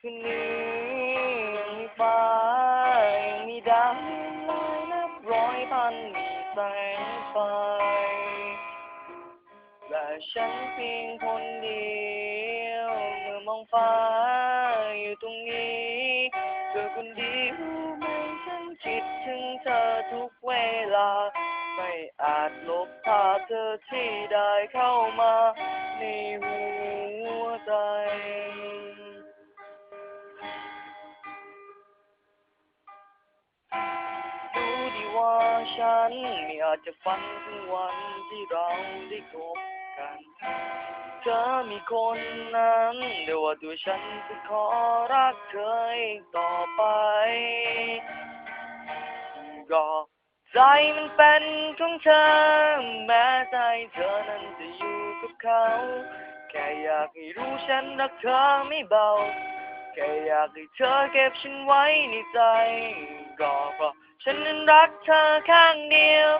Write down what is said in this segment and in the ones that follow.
คืนนี้มีฟ้ายังมีดาวลายนับร้อยพันมีแสงไฟและฉันเพียงคนเดียวเมื่อมองฟ้าอยู่ตรงนี้เธอคนเดียวไหม่ฉันคิดถึงเธอทุกเวลา ไม่อาจลบภาพเธอที่ได้เข้ามา ฉันไม่อาจจะฝันถึงวันที่เราได้พบกันเธอมีคนนั้นแต่ว่าตัวฉันจะขอรักเธออีกต่อไปก็ใจมันเป็นของเธอ แม้ใจเธอนั้นจะอยู่กับเขา แค่อยากให้รู้ฉันรักเธอไม่เบา แค่อยากให้เธอเก็บฉันไว้ในใจก็เพราะ ฉันนั้นรักเธอข้างเดียว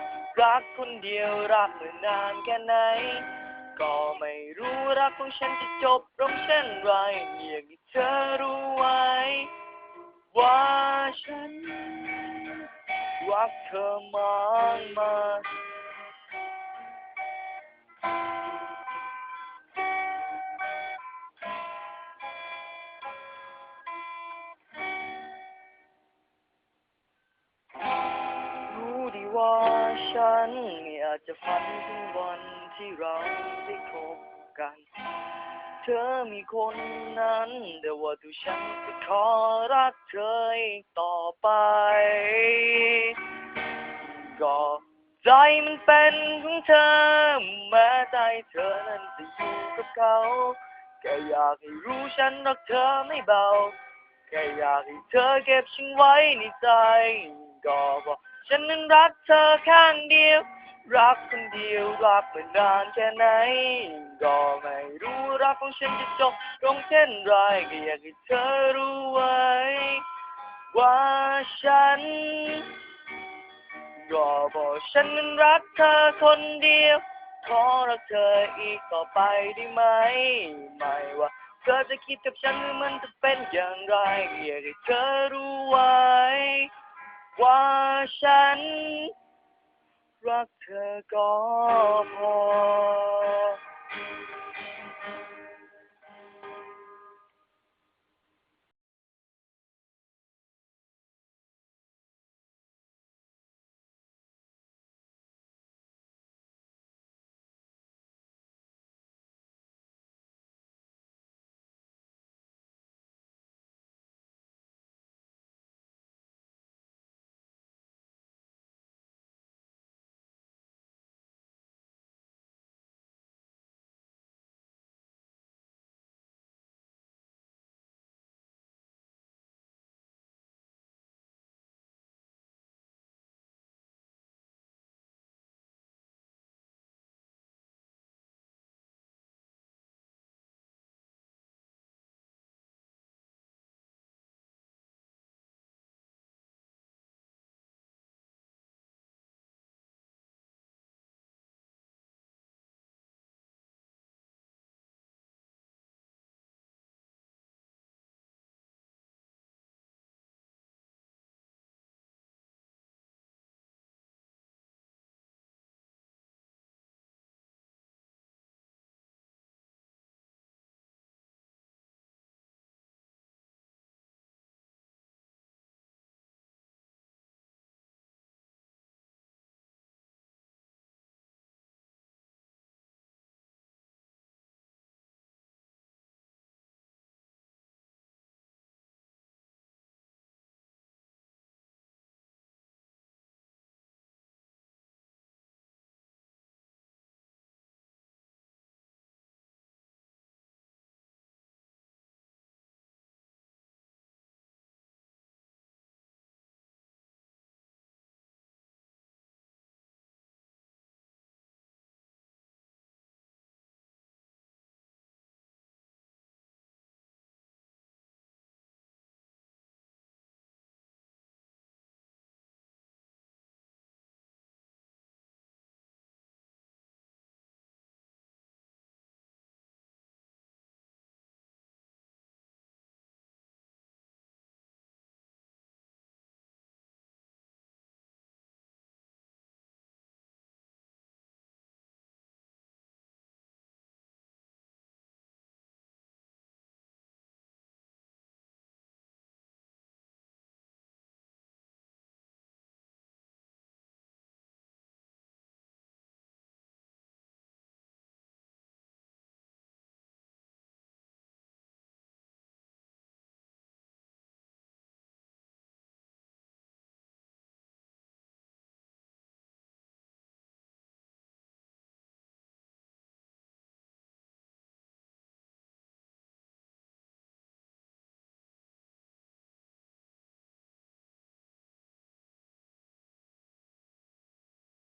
รักคนเดียวรักมื่อนานแค่ไหน ก็ไม่รู้รักของฉันจะจบลงเช่นไรอยากให้เธอรู้ไว้ ว่าฉัน รักเธอมากมาก ฉันไม่อาจจะฝันถึงวันที่เราได้พบกัน เธอมีคนนั้น แต่ว่าตัวฉันจะขอรักเธออีกต่อไป ก็ใจมันเป็นของเธอ แม้ใจเธอนั้นจะอยู่กับเขาแค่อยากให้รู้ฉันรักเธอไม่เบา แค่อยากให้เธอเก็บฉันไว้ในใจ ก็บอก ฉันนั้นรักเธอข้างเดียว รักคนเดียวรักเมื่อนานแค่ไหน ก็ไม่รู้รักของฉันจะจบลงเช่นไรก็อยากให้เธอรู้ไว้ ว่าฉันก็บอกฉันนั้นรักเธอคนเดียว ขอรักเธออีกต่อไปได้ไหม ไม่ว่าเธอจะคิดกับฉันหรือมันจะเป็นอย่างไรก็อยากให้เธอรู้ไว้ ว่าฉันรักเธอก็พอ